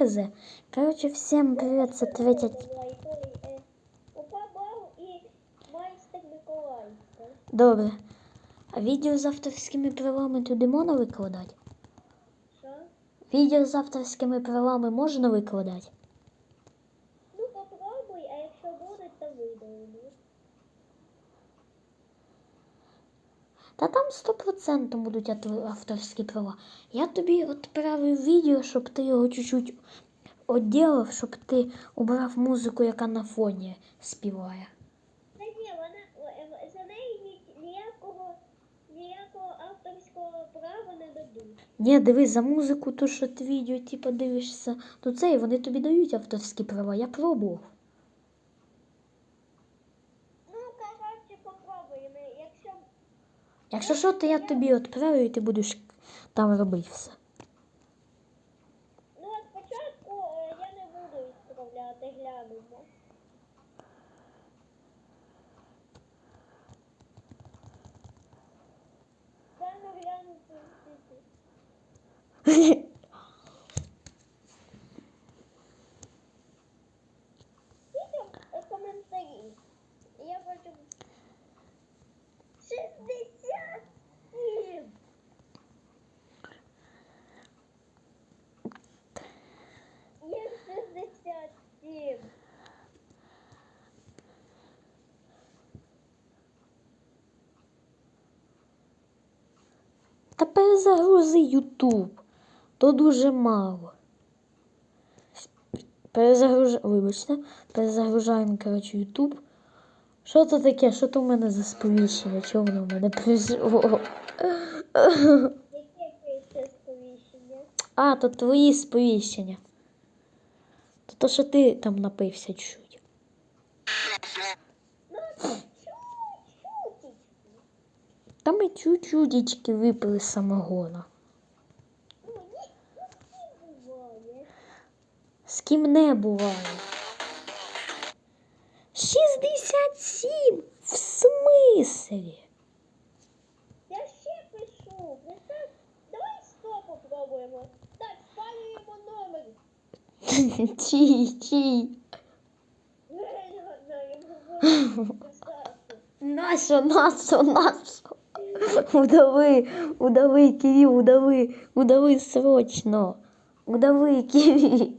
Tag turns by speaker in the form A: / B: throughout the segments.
A: З. Короче, всем привет,
B: с Миколаївська.
A: Добре. А відео з авторськими правами туди можна викладати?
B: Що?
A: Відео з авторськими правами можна викладати?
B: Ну попробуй, а якщо будуть, то видалимо.
A: Та там 100% будуть авторські права. Я тобі відправив відео, щоб ти його чуть-чуть відділив, щоб ти убрав музику, яка на фоні співає.
B: Та ні, вона е, за неї ніякого ніякого авторського права не дадуть.
A: Ні, дивись, за музику, то що ти відео типу, дивишся, то це і вони тобі дають авторські права. Я пробував.
B: Ну, коротше, попробуємо. Якщо
A: Якщо що, то я тобі відправлю і ти будеш там робити все.
B: ну от спочатку е, я не буду відправляти, глянемо. Дай глянути
A: Та перезагрузи Ютуб. То дуже мало. Перезагруж... Вибачте, перезагружаємо, коротше, Ютуб. Що це таке? Що то в мене за сповіщення? Чого воно в мене прийшло?
B: Яке сповіщення?
A: А, то твої сповіщення. То то, що ти там напився чуть.
B: Ну, чуть-чуть.
A: Та ми чуть-чутічки випили самогона. З ким не буває. 67! В смислі?
B: Я ще пишу. Так. Давай сто попробуємо. Так, спалюємо номер.
A: Чий, чий.
B: Реально, йому писати.
A: Удовы, удовы, киви, удовы, удовы, срочно.
B: удовы, киви.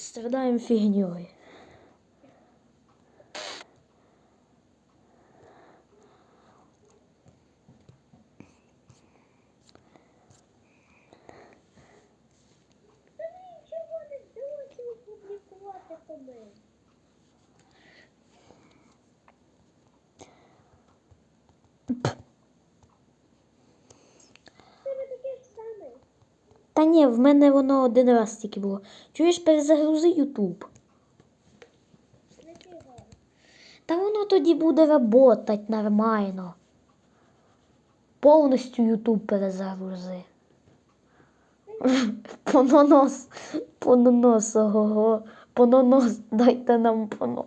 A: Страдаємо фігньою.
B: Нічого не вдалося опублікувати. Тебе
A: Та ні, в мене воно один раз тільки було. Чуєш, перезагрузи Ютуб. Та воно тоді буде работать нормально. Повністю Ютуб перезагрузи. Пононос, пононос, ого, пононос, дайте нам понос.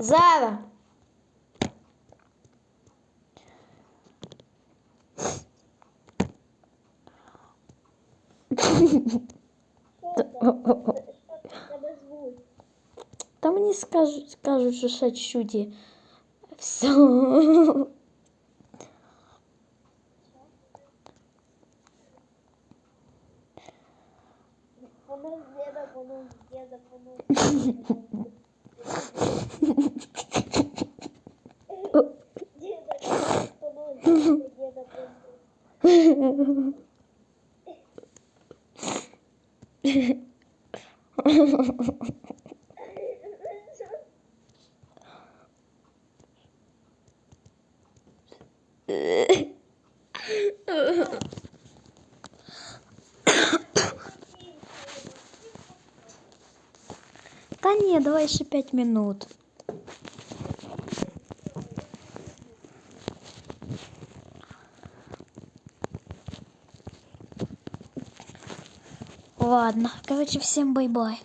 A: Зара. Та мені скажуть, скажуть, що ще все.
B: Воно
A: Та ні, давай ще 5 минут. Ладно, короче, всем бай-бай.